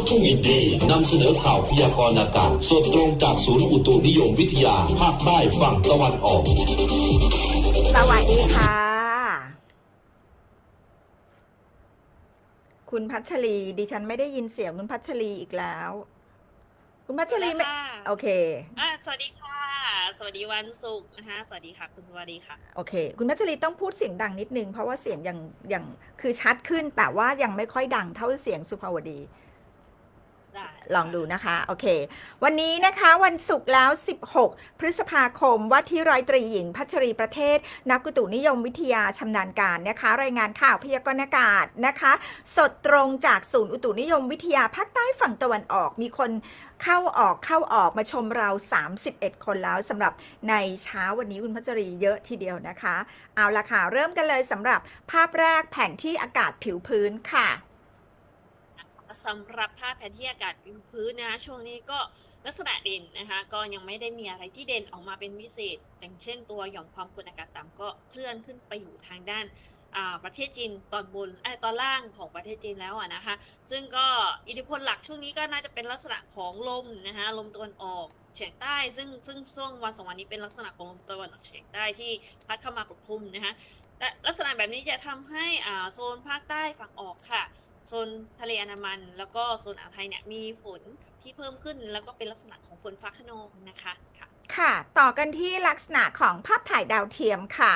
กทุ่งอินดีนำเสนอข่าวพยากรณ์อากาศสดตรงจากศูนย์อุตุนิยมวิทยา ภาคใต้ฝั่งตะวันออก สวัสดีค่ะ คุณพัชรี ดิฉันไม่ได้ยินเสียงคุณพัชรีอีกแล้ว คุณพัชรีไม่ ค่ะโอเค อะสวัสดีค่ะ สวัสดีวันศุกร์นะคะสวัสดีค่ะ คุณสวัสดีค่ะ โอเค คุณพัชรีต้องพูดเสียงดังนิดนึง เพราะว่าเสียงยังยังคือชัดขึ้นแต่ว่ายังไม่ค่อยดังเท่าเสียงสุภาวดีได้ ลองดูนะคะ โอเค วันนี้นะคะวันศุกร์แล้ว 16 พฤษภาคมว่าที่ร้อยตรีหญิง พัชรีประเทศ นักอุตุนิยมวิทยาชำนาญการนะคะ รายงานข่าวพยากรณ์อากาศนะคะ สดตรงจากศูนย์อุตุนิยมวิทยาภาคใต้ฝั่งตะวันออกมีคนเข้าออกเข้าออกมาชมเรา 31 คนแล้วสำหรับในเช้าวันนี้คุณพัชรีเยอะทีเดียวนะคะ เอาละค่ะ เริ่มกันเลยสำหรับภาพแรกแผนที่อากาศผิวพื้นค่ะ สำหรับภาพแผนที่อากาศวิวพื้นนะคะช่วงนี้ก็ลักษณะเด่นนะคะ ก็ยังไม่ได้มีอะไรที่เด่นออกมาเป็นพิเศษ อย่างเช่นตัวหย่อมความกดอากาศต่ำก็เคลื่อนขึ้นไปอยู่ทางด้านประเทศจีนตอนบนไอ้ตอนล่างของประเทศจีนแล้วอะนะคะ ซึ่งก็อิทธิพลหลักช่วงนี้ก็น่าจะเป็นลักษณะของลมนะคะลมตะวันออกเฉียงใต้ ซึ่งซึ่งช่วงวันสองวันนี้เป็นลักษณะของลมตะวันออกเฉียงใต้ที่พัดเข้ามาปกคลุมนะคะแต่ลักษณะแบบนี้จะทำให้อ่าโซนภาคใต้ฝั่งออกค่ะ โซนทะเลอันดามัน แล้วก็โซนอ่าวไทยเนี่ยมีฝนที่เพิ่มขึ้นแล้วก็เป็นลักษณะของฝนฟ้าขนองนะคะค่ะ ค่ะ ต่อกันที่ลักษณะของภาพถ่ายดาวเทียมค่ะ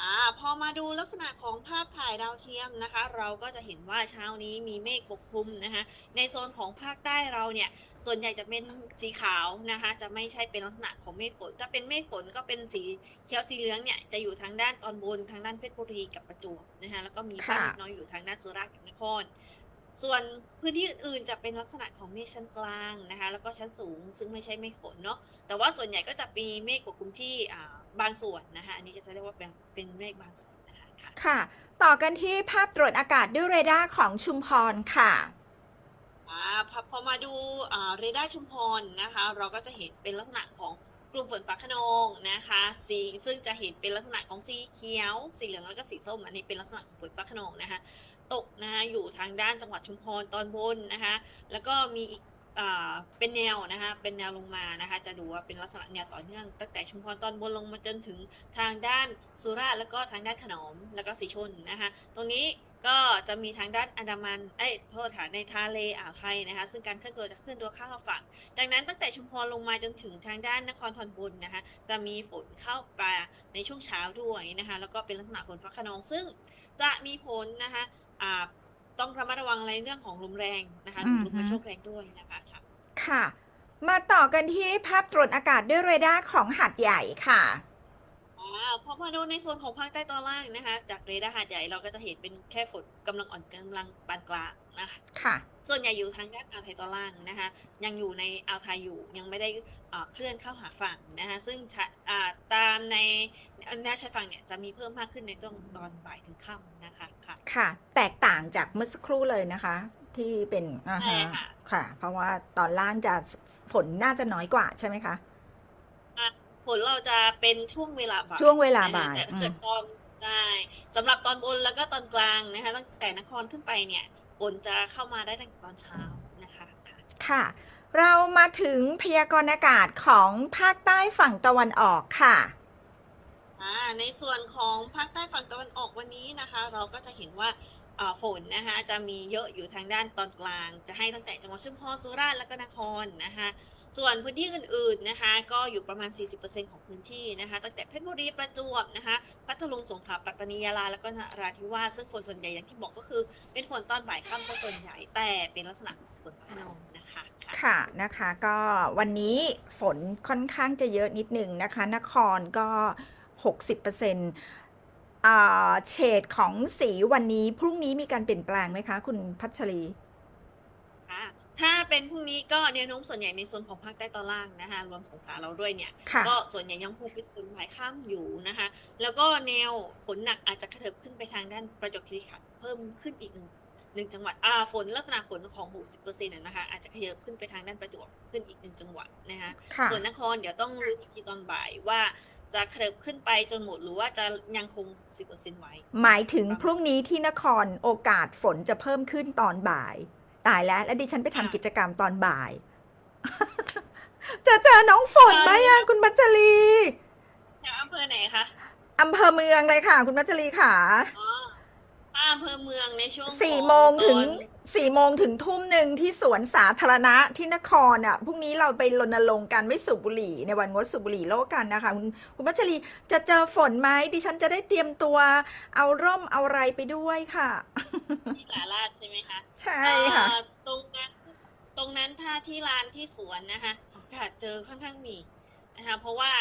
อ่าพอมาดูลักษณะของภาพถ่ายดาวเทียมนะคะ เราก็จะเห็นว่าเช้านี้มีเมฆปกคลุมนะคะ ในโซนของภาคใต้เราเนี่ยส่วนใหญ่จะเป็นสีขาวนะคะ จะไม่ใช่เป็นลักษณะของเมฆฝนถ้าเป็นเมฆฝนก็เป็นสีเขียวสีเหลืองเนี่ยจะอยู่ทางด้านตอนบนทางด้านเพชรบุรีกับประจวบนะคะแล้วก็มีบ้างค่ะเล็กน้อยอยู่ทางด้านสุราษฎร์กับนคร ส่วนพื้นที่อื่นๆจะเป็นลักษณะของเมฆชั้นกลางนะคะ แล้วก็ชั้นสูงซึ่งไม่ใช่เมฆฝนเนาะแต่ว่าส่วนใหญ่ก็จะมีเมฆปกคลุมที่อ่า บางส่วนนะคะอันนี้ก็จะเรียกว่าเป็นเป็นเมฆบางส่วนนะคะค่ะค่ะ ต่อกันที่ภาพตรวจอากาศด้วยเรดาร์ของชุมพรค่ะอ่าพอพอมาดูอ่าเรดาร์ชุมพรนะคะ เราก็จะเห็นเป็นลักษณะของกลุ่มฝนฟ้าขนองนะคะสีซึ่งจะเห็นเป็นลักษณะของสีเขียว สีเหลืองแล้วก็สีส้มอันนี้เป็นลักษณะของฝนฟ้าขนองนะคะ ตกนะคะอยู่ทางด้านจังหวัดชุมพรตอนบนนะคะ แล้วก็มีอีกอ่า เป็นแนวนะคะ เป็นแนวลงมานะคะ จะดูว่าเป็นลักษณะแนวต่อเนื่องตั้งแต่ชุมพรตอนบนลงมาจนถึงทางด้านสุราษฎร์แล้วก็ทางด้านขนอมแล้วก็สีชนนะคะ ตรงนี้ก็จะมีทางด้านอันดามัน เอ้ยโทษค่ะในทะเลอ่าวไทยนะคะ ซึ่งการเคลื่อนตัวจะเคลื่อนตัวข้ามฝั่ง ดังนั้นตั้งแต่ชุมพรลงมาจนถึงทางด้านนครทอนบนนะคะ จะมีฝนเข้ามาในช่วงเช้าด้วยนะคะ แล้วก็เป็นลักษณะฝนฟ้าขนอง ซึ่งจะมีผลนะคะ อ่าต้องระมัดระวังในเรื่องของลมแรงนะคะลมกระโชกแรงด้วยนะคะ ค่ะค่ะ มาต่อกันที่ภาพตรวจอากาศด้วยเรดาร์ของหัดใหญ่ค่ะอ่าพอมาดูในโซนของภาคใต้ตอนล่างนะคะ จากเรดาร์หาดใหญ่เราก็จะเห็นเป็นแค่ฝนกำลังอ่อนกำลังปานกลางนะคะค่ะ ส่วนใหญ่อยู่ทางด้านอ่าวไทยตอนล่างนะคะ ยังอยู่ในอ่าวไทยอยู่ยังไม่ได้อ่าเคลื่อนเข้าหาฝั่งนะคะ ซึ่งชะอ่าตามในแนวชายฝั่งเนี่ยจะมีเพิ่มมากขึ้นในช่วงตอนบ่ายถึงค่ำนะคะค่ะ ค่ะ แตกต่างจากเมื่อสักครู่เลยนะคะ ที่เป็นอ่าใช่ฮะค่ะ ค่ะ เพราะว่าตอนล่างจะฝนน่าจะน้อยกว่าใช่ไหมคะอะผลเราจะเป็นช่วงเวลาบ่ายช่วงเวลาบ่ายนะคะแต่ถ้าอืเกิมดตอนใช่สำหรับตอนบนแล้วก็ตอนกลางนะคะ ตั้งแต่นครขึ้นไปเนี่ยฝนจะเข้ามาได้ตั้งแต่ตอนเช้านะคะค่ะ ค่ะ เรามาถึงพยากรณ์อากาศของภาคใต้ฝั่งตะวันออกค่ะ อ่าในส่วนของภาคใต้ฝั่งตะวันออกวันนี้นะคะ เราก็จะเห็นว่าอ่า ฝนนะคะจะมีเยอะอยู่ทางด้านตอนกลาง จะให้ตั้งแต่จังหวัดชุมพรสุราษฎร์และก็นครนะคะส่วนพื้นที่อื่นๆนะคะ ก็อยู่ประมาณ 40%ของพื้นที่นะคะ ตั้งแต่เพชรบุรีประจวบนะคะพัทลุงสงขลาปัตตานียาลาแล้วก็นราธิวาสซึ่งฝนส่วนใหญ่อย่างที่บอกก็คือ เป็นฝนตอนบ่ายค่ำก็ส่วนใหญ่แต่เป็นลักษณะฝนฟ้าขนองนะคะค่ะนะคะก็วันนี้ฝนค่อนข้างจะเยอะนิดหนึ่งนะคะ นครก็ 60%อ่า เฉดของสีวันนี้พรุ่งนี้มีการเปลี่ยนแปลงไหมคะ คุณพัชรีค่ะถ้าเป็นพรุ่งนี้ก็แนวโน้มส่วนใหญ่ในโซนของภาคใต้ตอนล่างนะคะรวมสงขลาเราด้วยเนี่ยค่ะก็ส่วนใหญ่ยังคงเป็นฝนหมายข้ามอยู่นะคะ แล้วก็แนวฝนหนักอาจจะกระเถิบขึ้นไปทางด้านประจวบคีรีขันธ์เพิ่มขึ้นอีกหนึ่งหนึ่งจังหวัดอ่าฝนลักษณะฝนของหกสิบเปอร์เซ็นต์นะคะอาจจะขยับขึ้นไปทางด้านประจวบขึ้นอีกหนึ่งจังหวัดนะคะค่ะส่วนนครเดี๋ยวต้องรู้อีกทีตอนบ่ายว่า จะขยับขึ้นไปจนหมดหรือว่าจะยังคงสิบเปอร์เซ็นต์ไว้ หมายถึงพรุ่งนี้ที่นครโอกาสฝนจะเพิ่มขึ้นตอนบ่าย ตายแล้ว แล้วดิฉันไปทำค่ะกิจกรรมตอนบ่าย จะเจอน้องฝนไหมอะคุณมัจจรีจากอำเภอไหนคะอำเภอเมืองเลยค่ะ คุณมัจจรีค่ะอ๋อถ้า อำเภอเมืองในช่วงสี่ขอโมงถึงตอนสี่โมงถึงทุ่มหนึ่งที่สวนสาธารณะที่นครอะพรุ่งนี้เราไปรณรงค์กันไม่สูบบุหรี่ ในวันงดสูบบุหรี่โลกกันนะคะ คุณคุณมัชรีจะเจอฝนไหมดิฉันจะได้เตรียมตัว เอาร่มเอาอะไรไปด้วยค่ะ ที่หลาลาดใช่ไหมคะใช่ค่ะ เอ่อตรงนั้นตรงนั้นถ้าที่ลานที่สวนนะคะโอกาสเจอค่อนข้างมีนะคะเพราะว่า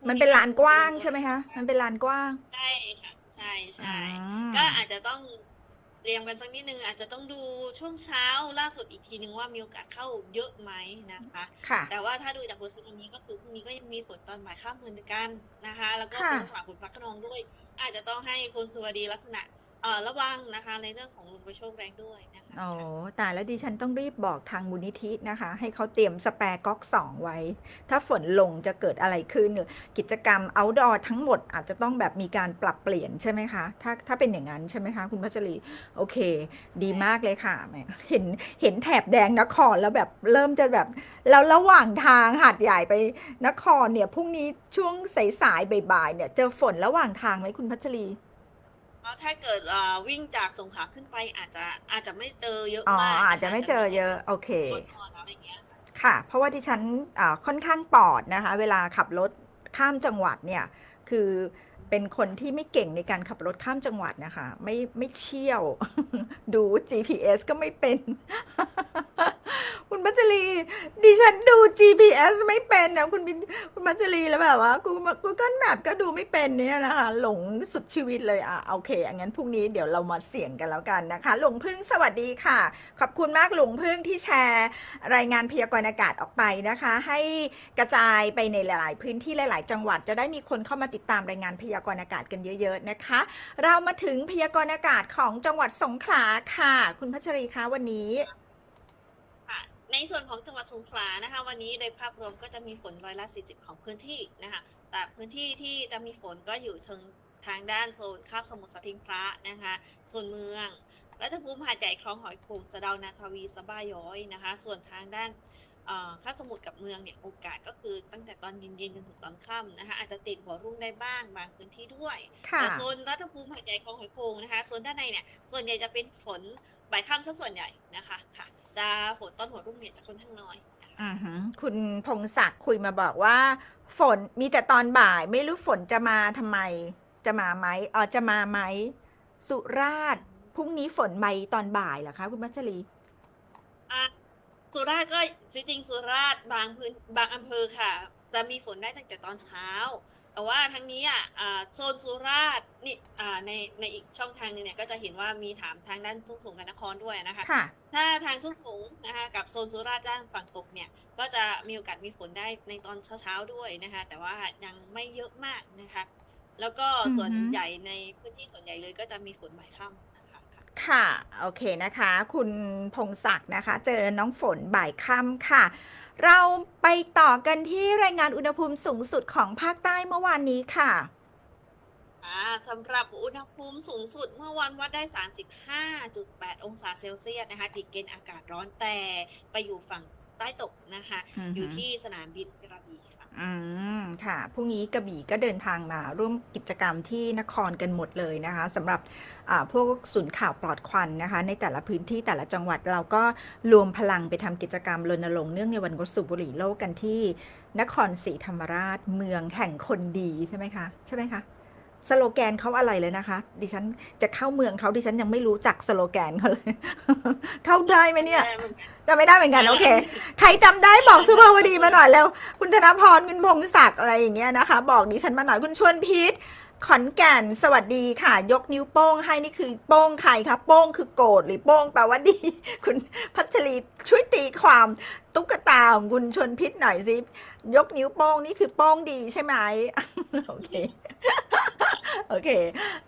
มัมันเป็นลานกว้างใช่ไหมคะมันเป็นลานกว้าง ใช่ค่ะ ใช่ใช่อืมก็อาจจะต้องเตรียมกันสักนิดนึงอาจจะต้องดูช่วงเช้าล่าสุดอีกทีนึงว่ามีโอกาสเข้าเยอะไหมนะคะค่ะแต่ว่าถ้าดูจากโพสต์วันนี้ก็คือพรุ่งนี้ก็ยังมีฝนตอนบ่ายข้ามเหมือนกันนะคะ แล้วก็ค่ะเป็นหลังฝนฟ้าขนองด้วย อาจจะต้องให้คุณสวัสดีลักษณะ เอ่อระวังนะคะในเรื่องของลมกระโชกแรงด้วยนะคะโอ้แต่แล้วดิฉันต้องรีบบอกทางมูลนิธินะคะ ให้เขาเตรียมสแปร์ก๊อกสองไว้ ถ้าฝนลงจะเกิดอะไรขึ้น กิจกรรม outdoor ทั้งหมดอาจจะต้องแบบมีการปรับเปลี่ยนใช่ไหมคะ ถ้าถ้าเป็นอย่างนั้นใช่ไหมคะ คุณพัชรี โอเค ดีมากเลยค่ะแหมเห็นเห็นแถบแดงนครแล้วแบบเริ่มจะแบบแล้วระหว่างทางหาดใหญ่ไปนครเนี่ยพรุ่งนี้ช่วงสายๆบ่ายๆเนี่ยเจอฝนระหว่างทางไหมคุณพัชรี เพราะถ้าเกิดเอ่อวิ่งจากสงขลาขึ้นไปอาจจะอาจจะไม่เจอเยอะอ๋อมากอาจจะไม่เจอเยอะ โอเคฝนอะไรเงี้ยค่ะ เพราะว่าดิฉันอ่าค่อนข้างปอดนะคะ เวลาขับรถข้ามจังหวัดเนี่ย คือ เป็นคนที่ไม่เก่งในการขับรถข้ามจังหวัดนะคะ ไม่ไม่เชี่ยว ดู GPS ก็ไม่เป็น คุณมัจจรีดิฉันดู GPS ไม่เป็นนะคุณบินคุณมัจจรีแล้วแบบว่ากูกูเกิลแมปก็ดูไม่เป็นเนี่ยนะคะ หลงสุดชีวิตเลยอะโอเคองั้นพรุ่งนี้เดี๋ยวเรามาเสี่ยงกันแล้วกันนะคะหลงพึ่งสวัสดีค่ะ ขอบคุณมากหลงพึ่งที่แชร์รายงานพยากรณ์อากาศออกไปนะคะ ให้กระจายไปในหลาย ๆ พื้นที่หลาย ๆ จังหวัดจะได้มีคนเข้ามาติดตามรายงานพยากรณ์อากาศกันเยอะ ๆ นะคะ เรามาถึงพยากรณ์อากาศของจังหวัดสงขลาค่ะ คุณพัชรีคะวันนี้ในส่วนของจังหวัดสงขลานะคะ วันนี้โดยภาพรวมก็จะมีฝนร้อยละ 40 ของพื้นที่นะคะ แต่พื้นที่ที่จะมีฝนก็อยู่ทางทางด้านโซนคาบสมุทรสทิงพระนะคะโซนเมืองรัฐภูมิหาดใหญ่คลองหอยโขงสะเดานาทวีสะบ้าย้อยนะคะ ส่วนทางด้าน คาบสมุทรกับเมืองเนี่ยโอกาสก็คือตั้งแต่ตอนเย็นๆจนถึงตอนค่ำนะคะอาจจะติดหัวรุ่งได้บ้างบางพื้นที่ด้วยค่ะแต่โซนรัฐภูมิหาดใหญ่คลองหอยโขงนะคะโซนด้านในเนี่ยส่วนใหญ่จะเป็นฝนบ่ายค่ำซะส่วนใหญ่นะคะค่ะจะฝนต้นหัวรุ่งเนี่ยจะค่อนข้างน้อยนะคะอือหือคุณพงศักดิ์คุยมาบอกว่า ฝนมีแต่ตอนบ่าย ไม่รู้ฝนจะมาทำไม จะมาไหมเออจะมาไหมสุราษฎร์พรุ่งนี้ฝนไหมตอนบ่ายเหรอคะ คุณมัชรีอะ สุราษฎร์ก็จริงๆสุราษฎร์บางพื้นบางอำเภอค่ะ จะมีฝนได้ตั้งแต่ตอนเช้า แต่ว่าทั้งนี้อะอ่าโซนสุราษฎร์นี่อ่าในในอีกช่องทางหนึงเนี่ยก็จะเห็นว่ามีถามทางด้านทุ่งสูงกับนครด้วยนะคะ ค่ะ ถ้าทางทุ่งสูงนะคะกับโซนสุราษฎร์ด้านฝั่งตกเนี่ยก็จะมีโอกาสมีฝนได้ในตอนเช้าๆด้วยนะคะ แต่ว่ายังไม่เยอะมากนะคะ แล้วก็ส่วนอือฮึใหญ่ในพื้นที่ส่วนใหญ่เลยก็จะมีฝนบ่ายค่ำนะ คะค่ะค่ะ โอเคนะคะ คุณพงศักดิ์นะคะ เจอน้องฝนบ่ายค่ำค่ะ เราไปต่อกันที่รายงานอุณหภูมิสูงสุดของภาคใต้เมื่อวานนี้ค่ะ อ่าสำหรับอุณหภูมิสูงสุดเมื่อวันวัดได้ 35.8 องศาเซลเซียสนะคะติดเกณฑ์อากาศร้อนแต่ไปอยู่ฝั่งใต้ตกนะคะอือฮึอยู่ที่สนามบินกระบี่ค่ะ อืมค่ะพรุ่งนี้กระบี่ก็เดินทางมาร่วมกิจกรรมที่นครกันหมดเลยนะคะสำหรับพวกศูนย์ข่าวปลอดควันนะคะ ในแต่ละพื้นที่แต่ละจังหวัดเราก็รวมพลังไปทำกิจกรรมรณรงค์เนื่องในวันงดสูบบุหรี่โลกกันที่ นครศรีธรรมราชเมืองแห่งคนดีใช่ไหมคะ ใช่ไหมคะ สโลแกนเขาอะไรเลยนะคะ ดิฉันจะเข้าเมืองเขาดิฉันยังไม่รู้จักสโลแกนเขาเลย เข้าได้ไหมเนี่ยจะไม่ได้เหมือนกันโอเค ใครจำได้บอกสุภาวดีมาหน่อยแล้ว คุณธนพรคุณพงศักดิ์อะไรอย่างเงี้ยนะคะ บอกดิฉันมาหน่อยคุณชวนพีท ขอนแก่นสวัสดีค่ะ ยกนิ้วโป้งให้นี่คือโป้งใครคะโป้งคือโกรธหรือโป้งแปลว่าดี คุณพัชรีช่วยตีความตุ๊กตาของคุณชนพิษหน่อยสิยกนิ้วโป้งนี่คือโป้งดีใช่ไหมโอเคโอเค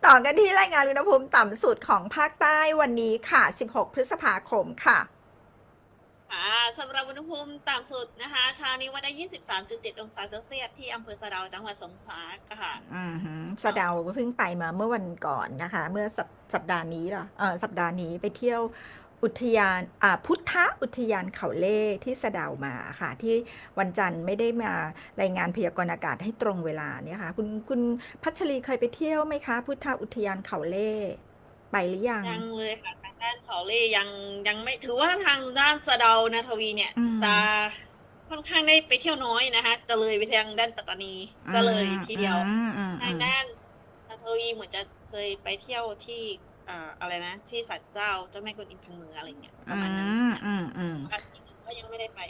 ต่อกันที่รายงานอุณหภูมิต่ำสุดของภาคใต้วันนี้ค่ะ 16 พฤษภาคมค่ะ ค่ะสำหรับอุณหภูมิต่ำสุดนะคะเช้านี้วัดได้23.7องศาเซลเซียสที่อำเภอสะเดาจังหวัดสงขลาค่ะอืมฮึสะเดาเพิ่งไปมาเมื่อวันก่อนนะคะ เมื่อสัปสัปดาห์นี้เหรอเออสัปดาห์นี้ไปเที่ยวอุทยานอ่าพุทธอุทยานเขาเล่ที่สะเดาวมาค่ะ ที่วันจันทร์ไม่ได้มารายงานพยากรณ์อากาศให้ตรงเวลาเนี่ยค่ะ คุณคุณพัชรีเคยไปเที่ยวไหมคะ พุทธอุทยานเขาเล่ไปหรือยังยังเลยค่ะทาง ด้านเขาเล่ยังยังไม่ถือว่าทางด้านสะเดานาทวีเนี่ยอืมตาค่อนข้างได้ไปเที่ยวน้อยนะคะจะเลยไปทางด้านปัตตานีก็เลยทีเดียวอืมอืมทางด้านนาทวีเหมือนจะเคยไปเที่ยวที่อ่าอะไรนะ ที่สันเจ้าเจ้าแม่กวนอิมพังเมืออะไรเงี้ยประมาณนั้นอืมอืมอืมค่ะก็ยังไม่ได้ไป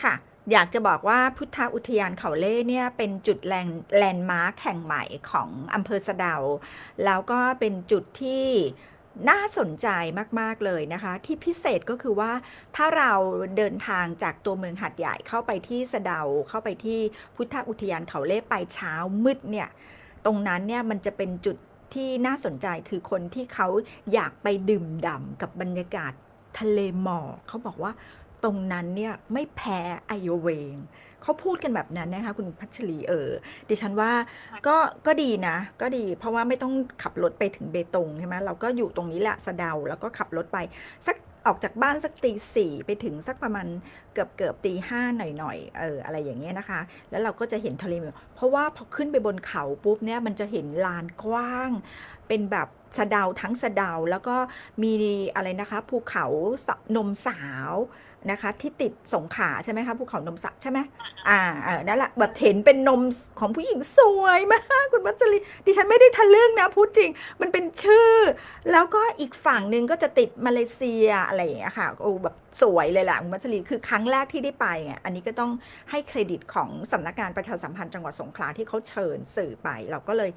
ค่ะ อยากจะบอกว่าพุทธอุทยานเขาเล่เนี่ยเป็นจุดแลนแลนด์มาร์คแห่งใหม่ของอำเภอสะเดา แล้วก็เป็นจุดที่ น่าสนใจมาก ๆ เลยนะคะ ที่พิเศษก็คือว่าถ้าเราเดินทางจากตัวเมืองหัดใหญ่เข้าไปที่สะเดาเข้าไปที่พุทธอุทยานเขาเล่ไปเช้ามืดเนี่ย ตรงนั้นเนี่ยมันจะเป็นจุดที่น่าสนใจคือคนที่เขาอยากไปดื่มด่ำกับบรรยากาศทะเลหมอกเขาบอกว่า ตรงนั้นเนี่ยไม่แพ้ไอโอเวงเขาพูดกันแบบนั้นนะคะคุณพัชรีเออดิฉันว่าก็ก็ดีนะ ก็ดี เพราะว่าไม่ต้องขับรถไปถึงเบตงใช่ไหมเราก็อยู่ตรงนี้แหละสะเดาแล้วก็ขับรถไปสักออกจากบ้านสักตีสี่ไปถึงสักประมาณเกือบเกือบตีห้าหน่อยๆเอออะไรอย่างเงี้ยนะคะ แล้วเราก็จะเห็นทะเลหมเพราะว่าพอขึ้นไปบนเขาปุ๊บเนี่ยมันจะเห็นลานกว้าง เป็นแบบสะเดาทั้งสะเดาแล้วก็มีอะไรนะคะภูเขานมสาว นะคะที่ติดสงขลาใช่ไหมคะภูเขานมสาวใช่ไหมอ่าเออนั่นแหละแบบเห็นเป็นนมของผู้หญิงสวยมากคุณวัชรีดิฉันไม่ได้ทะลึ่งนะพูดจริง มันเป็นชื่อ แล้วก็อีกฝั่งหนึ่งก็จะติดมาเลเซียอะไรอย่างเงี้ยค่ะโอ้แบบสวยเลยแหละคุณวัชรีคือครั้งแรกที่ได้ไปอะอันนี้ก็ต้องให้เครดิตของสำนักงานประชาสัมพันธ์จังหวัดสงขลาที่เขาเชิญสื่อไป เราก็เลย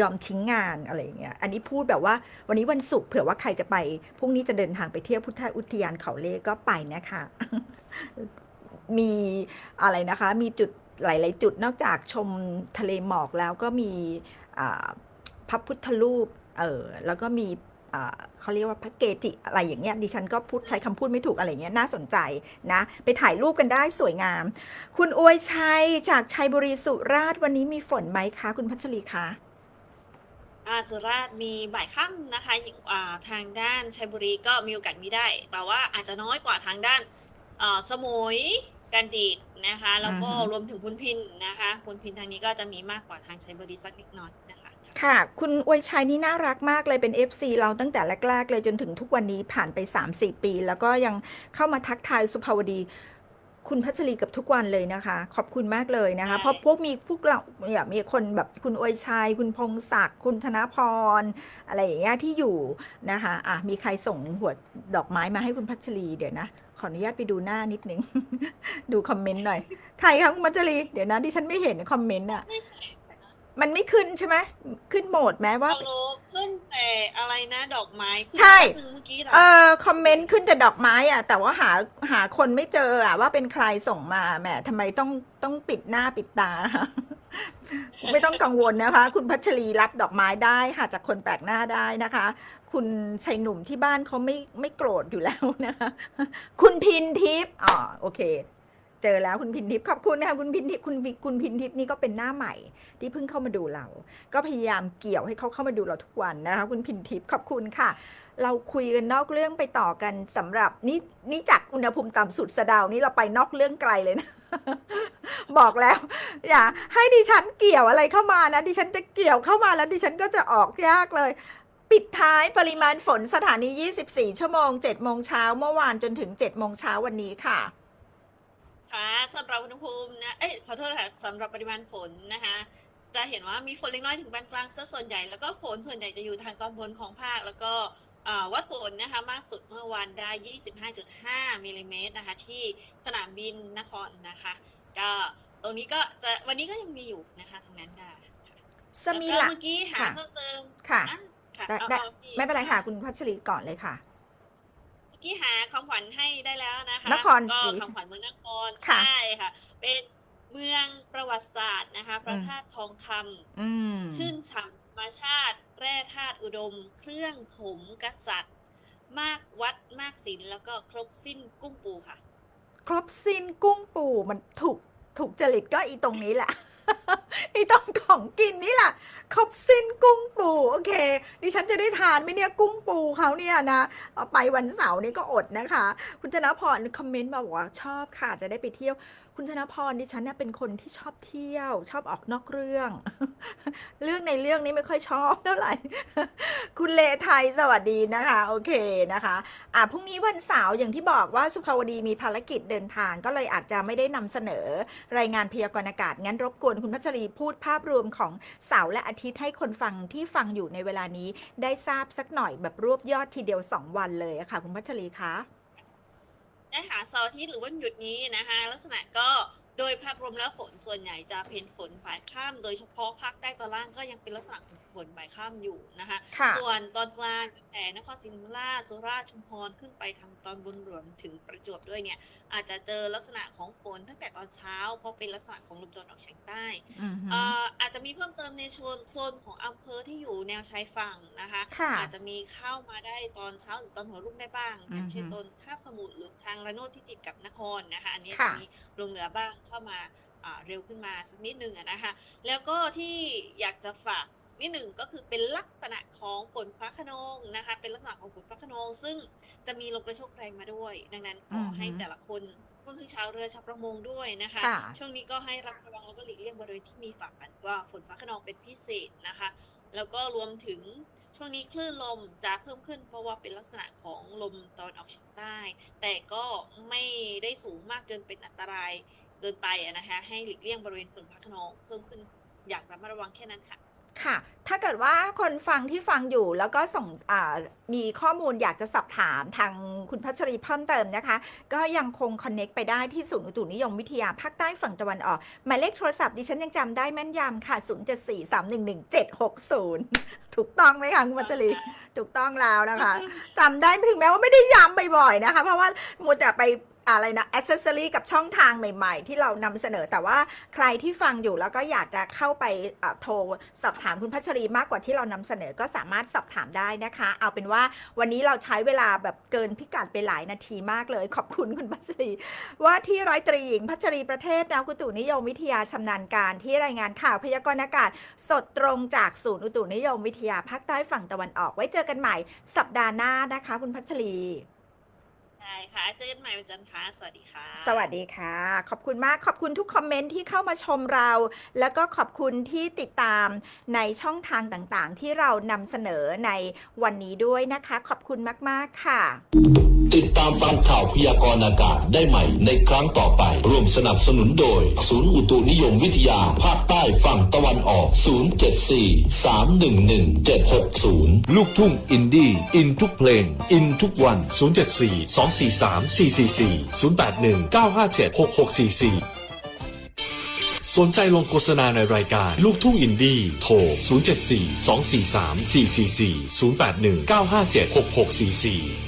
ยอมทิ้งงานอะไรอย่างเงี้ย อันนี้พูดแบบว่าวันนี้วันศุกร์เผื่อว่าใครจะไปพรุ่งนี้จะเดินทางไปเที่ยวพุทธอุทยานเขาเล่ก็ไปนะคะมีอะไรนะคะ มีจุดหลาย ๆ จุดนอกจากชมทะเลหมอกแล้วก็มีพระพุทธรูปเออแล้วก็มีเขาเรียกว่าพระเกจิอะไรอย่างเงี้ยดิฉันก็พูดใช้คำพูดไม่ถูกอะไรเงี้ยน่าสนใจนะ ไปถ่ายรูปกันได้สวยงาม คุณอวยชัยจากชัยบุรีสุราษฎร์วันนี้มีฝนไหมคะ คุณพัชรีคะ อาจุราชมีบ่ายค่ำนะคะอย่างอ่าทางด้านชัยบุรีก็มีโอกาสมีได้ แต่ว่าอาจจะน้อยกว่าทางด้านอ่าสมุยกันดีดนะคะ แล้วก็อือฮึรวมถึงพุนพินนะคะพุนพินทางนี้ก็จะมีมากกว่าทางชัยบุรีสักนิดหน่อยนะคะ ค่ะ คุณอวยชัยนี่น่ารักมากเลยเป็น FC เราตั้งแต่แรกๆเลยจนถึงทุกวันนี้ผ่านไป 3-4 ปี แล้วก็ยังเข้ามาทักทายสุภาวดี คุณพัชรีกับทุกวันเลยนะคะ ขอบคุณมากเลยนะคะใช่เพราะพวกมีพวกเราเนี่ยมีคนแบบคุณอวยชัย คุณพงศักดิ์คุณธนพร อะไรอย่างเงี้ยที่อยู่นะคะอะมีใครส่งหัวดอกไม้มาให้คุณพัชรีเดี๋ยวนะ ขออนุญาตไปดูหน้านิดนึง ดูคอมเมนต์หน่อย ใครคะคุณพัชรี เดี๋ยวนะดิฉันไม่เห็นคอมเมนต์อะมั นไม่ขึ้นใช่ไหมขึ้นโหมดไหมว่าเอาโลขึ้นแต่อะไรนะดอกไม้ขึ้นใช่ แป๊บนึงเมื่อกี้เหรอเอ่อคอมเมนต์ขึ้นแต่ดอกไม้อะแต่ว่าหาหาคนไม่เจออะว่าเป็นใครส่งมาแหมทำไมต้องต้องปิดหน้าปิดตา ไม่ต้องกังวลนะคะ คุณพัชรีรับดอกไม้ได้ค่ะจากคนแปลกหน้าได้นะคะ คุณชัยหนุ่มที่บ้านเขาไม่ไม่โกรธอยู่แล้วนะคะ คุณพินทิพย์อ๋อโอเค เจอแล้วคุณพินทิพย์ขอบคุณนะคะคุณพินทิพย์คุณคุณพินทิพย์นี่ก็เป็นหน้าใหม่ที่เพิ่งเข้ามาดูเรา ก็พยายามเกี่ยวให้เขาเข้ามาดูเราทุกวันนะคะคุณพินทิพย์ขอบคุณค่ะ เราคุยกันนอกเรื่องไปต่อกันสำหรับนี่นี่จากอุณหภูมิต่ำสุดสะดาวนี่เราไปนอกเรื่องไกลเลยนะบอกแล้ว อย่า ให้ดิฉันเกี่ยวอะไรเข้ามานะดิฉันจะเกี่ยวเข้ามาแล้วดิฉันก็จะออกยากเลยปิดท้ายปริมาณฝนสถานี 24 ชั่วโมง 7 โมงเช้าเมื่อวานจนถึง 7 โมงเช้าวันนี้ค่ะ ค่ะสำหรับอุณหภูมินะ เอ้ยขอโทษค่ะสำหรับปริมาณฝนนะคะ จะเห็นว่ามีฝนเล็กน้อยถึงปานกลางซะส่วนใหญ่ แล้วก็ฝนส่วนใหญ่จะอยู่ทางตอนบนของภาค แล้วก็อ่าวัดฝนนะคะมากสุดเมื่อวานได้ 25.5มิลลิเมตรนะคะที่สนามบินนครนะคะก็ตรงนี้ก็จะวันนี้ก็ยังมีอยู่นะคะทางนั้นได้ค่ะสมีแล้วก็ละเมื่อกี้หาค่ะเพิ่มเติมค่ะอ่ค่ะได้เอาได้เอาที่ไม่เป็นไรค่ะ คุณพัชรีก่อนเลยค่ะเมื่อ กี้หาของขวัญให้ได้แล้วนะคะนครก็ศรีของขวัญเมืองนครค่ะใช่ค่ะ เป็นเมืองประวัติศาสตร์นะคะ พระอืมธาตุทองคำอืมชื่นฉ่ำธรรมชาติ แร่ธาตุอุดม เครื่องถมกษัตริย์ มากวัดมากศิลป์แล้วก็ครบสิ้นกุ้งปูค่ะ ครบสิ้นกุ้งปูมันถูกถูกจริตก็อีตรงนี้แหละ ไอ้ต้องของกินนี่แหละครบสิ้นกุ้งปูโอเค ดิฉันจะได้ทานไหมเนี่ยกุ้งปูเขาเนี่ยนะไปวันเสาร์นี้ก็อดนะคะ คุณธนพรคอมเมนต์มาบอกว่าชอบค่ะจะได้ไปเที่ยว คุณธนพรดิฉันเนี่ยเป็นคนที่ชอบเที่ยว ชอบออกนอกเรื่อง เรื่องในเรื่องนี้ไม่ค่อยชอบเท่าไหร่คุณเลไทยสวัสดีนะคะโอเคนะคะอะพรุ่งนี้วันเสาร์อย่างที่บอกว่าสุภาวดีมีภารกิจเดินทางก็เลยอาจจะไม่ได้นำเสนอรายงานพยากรณ์อากาศงั้นรบกวนคุณพัชรีพูดภาพรวมของเสาร์และอาทิตย์ให้คนฟังที่ฟังอยู่ในเวลานี้ได้ทราบสักหน่อยแบบรวบยอดทีเดียว 2 วันเลยค่ะ คุณพัชรีคะได้หาเสาร์อาทิตย์หรือวันหยุดนี้นะคะ ลักษณะก็โดยภาพรวมแล้วฝนส่วนใหญ่จะเป็นฝนฝ่ายข้าม โดยเฉพาะภาคใต้ตอนล่างก็ยังเป็นลักษณะของ ฝนฝ่ายข้ามอยู่นะคะค่ะส่วนตอนกลางตั้งแต่นครศรีธรรมราชสุราษฎร์ชุมพรขึ้นไปทางตอนบนรวมถึงประจวบด้วยเนี่ย อาจจะเจอลักษณะของฝนตั้งแต่ตอนเช้า เพราะเป็นลักษณะของลมตะวันออกเฉียงใต้อือฮึเอ่ออาจจะมีเพิ่มเติมในโซนโซนของอำเภอที่อยู่แนวชายฝั่งนะคะค่ะอาจจะมีเข้ามาได้ตอนเช้าหรือตอนหัวรุ่งได้บ้างอย่างเช่นอือฮึตอนคาบสมุทรหรือทางระโนดที่ติดกับนครนะคะ อันนี้ค่ะจะมีลงเหนือบ้างเข้ามาอ่าเร็วขึ้นมาสักนิดนึงอะนะคะ แล้วก็ที่อยากจะฝาก นิดหนึ่งก็คือเป็นลักษณะของฝนฟ้าขนองนะคะ เป็นลักษณะของฝนฟ้าขนอง ซึ่งจะมีลมกระโชกแรงมาด้วย ดังนั้นขอให้อือฮึแต่ละคนรวมถึงชาวเรือชาวประมงด้วยนะคะค่ะช่วงนี้ก็ให้ระมัดระวังแล้วก็หลีกเลี่ยงบริเวณที่มีฝากกันว่าฝนฟ้าขนองเป็นพิเศษนะคะ แล้วก็รวมถึงช่วงนี้คลื่นลมจะเพิ่มขึ้นเพราะว่าเป็นลักษณะของลมตะวันออกเฉียงใต้ แต่ก็ไม่ได้สูงมากจนเป็นอันตรายเกินไปอะนะคะ ให้หลีกเลี่ยงบริเวณฝนฟ้าขนองเพิ่มขึ้นอย่างระมัดระวังแค่นั้นค่ะ ค่ะ ถ้าเกิดว่าคนฟังที่ฟังอยู่แล้วก็ส่งอ่ามีข้อมูลอยากจะสอบถามทางคุณพัชรีเพิ่มเติมนะคะ ก็ยังคงคอนเน็กไปได้ที่ศูนย์อุตุนิยมวิทยาภาคใต้ฝั่งตะวันออก หมายเลขโทรศัพท์ดิฉันยังจำได้แม่นยำค่ะ 0743111760 ถูกต้องไหมคะคุณพัชรี ถูกต้องแล้วนะคะจำได้ถึงแม้ว่าไม่ได้ย้ำบ่อยๆนะคะ เพราะว่ามัวแต่ไป อะไรนะอ c เซสซอรีกับช่องทางใหม่ ๆ ที่เรานำเสนอแต่ว่าใครที่ฟังอยู่แล้วก็อยากจะเข้าไปโทรสอบถามคุณพัชรีมากกว่าที่เรานำเสนอก็สามารถสอบถามได้นะคะ เอาเป็นว่าวันนี้เราใช้เวลาแบบเกินพิกัดไปหลายนาทีมากเลย ขอบคุณคุณพัชรี ว่าที่ร้อยตรีหญิงพัชรีประเทศนาวกุตุนิยมวิทยาชำนาญการที่รายงานข่าวพยากรณ์อากาศ สดตรงจากศูนย์อุตุนิยมวิทยาภาคใต้ฝั่งตะวันออกไว้เจอกันใหม่ สัปดาห์หน้านะคะ คุณพัชรี ใช่ค่ะเจอกันใหม่วันจันทร์ค่ะสวัสดีค่ะ สวัสดีค่ะ ขอบคุณมากขอบคุณทุกคอมเมนต์ที่เข้ามาชมเรา แล้วก็ขอบคุณที่ติดตามในช่องทางต่างๆ ที่เรานำเสนอในวันนี้ด้วยนะคะ ขอบคุณมากๆค่ะ ติดตามฟังข่าวพยากรณ์อากาศได้ใหม่ในครั้งต่อไป ร่วมสนับสนุนโดย ศูนย์อุตุนิยมวิทยา ภาคใต้ฝั่งตะวันออก 074 311 760 ลูกทุ่งอินดี้อินทุกเพลง อินทุกวัน 074 243 444 081 957 6644สนใจลงโฆษณาในรายการลูกทุ่งอินดี้โทร 074 243 444 081 957 6644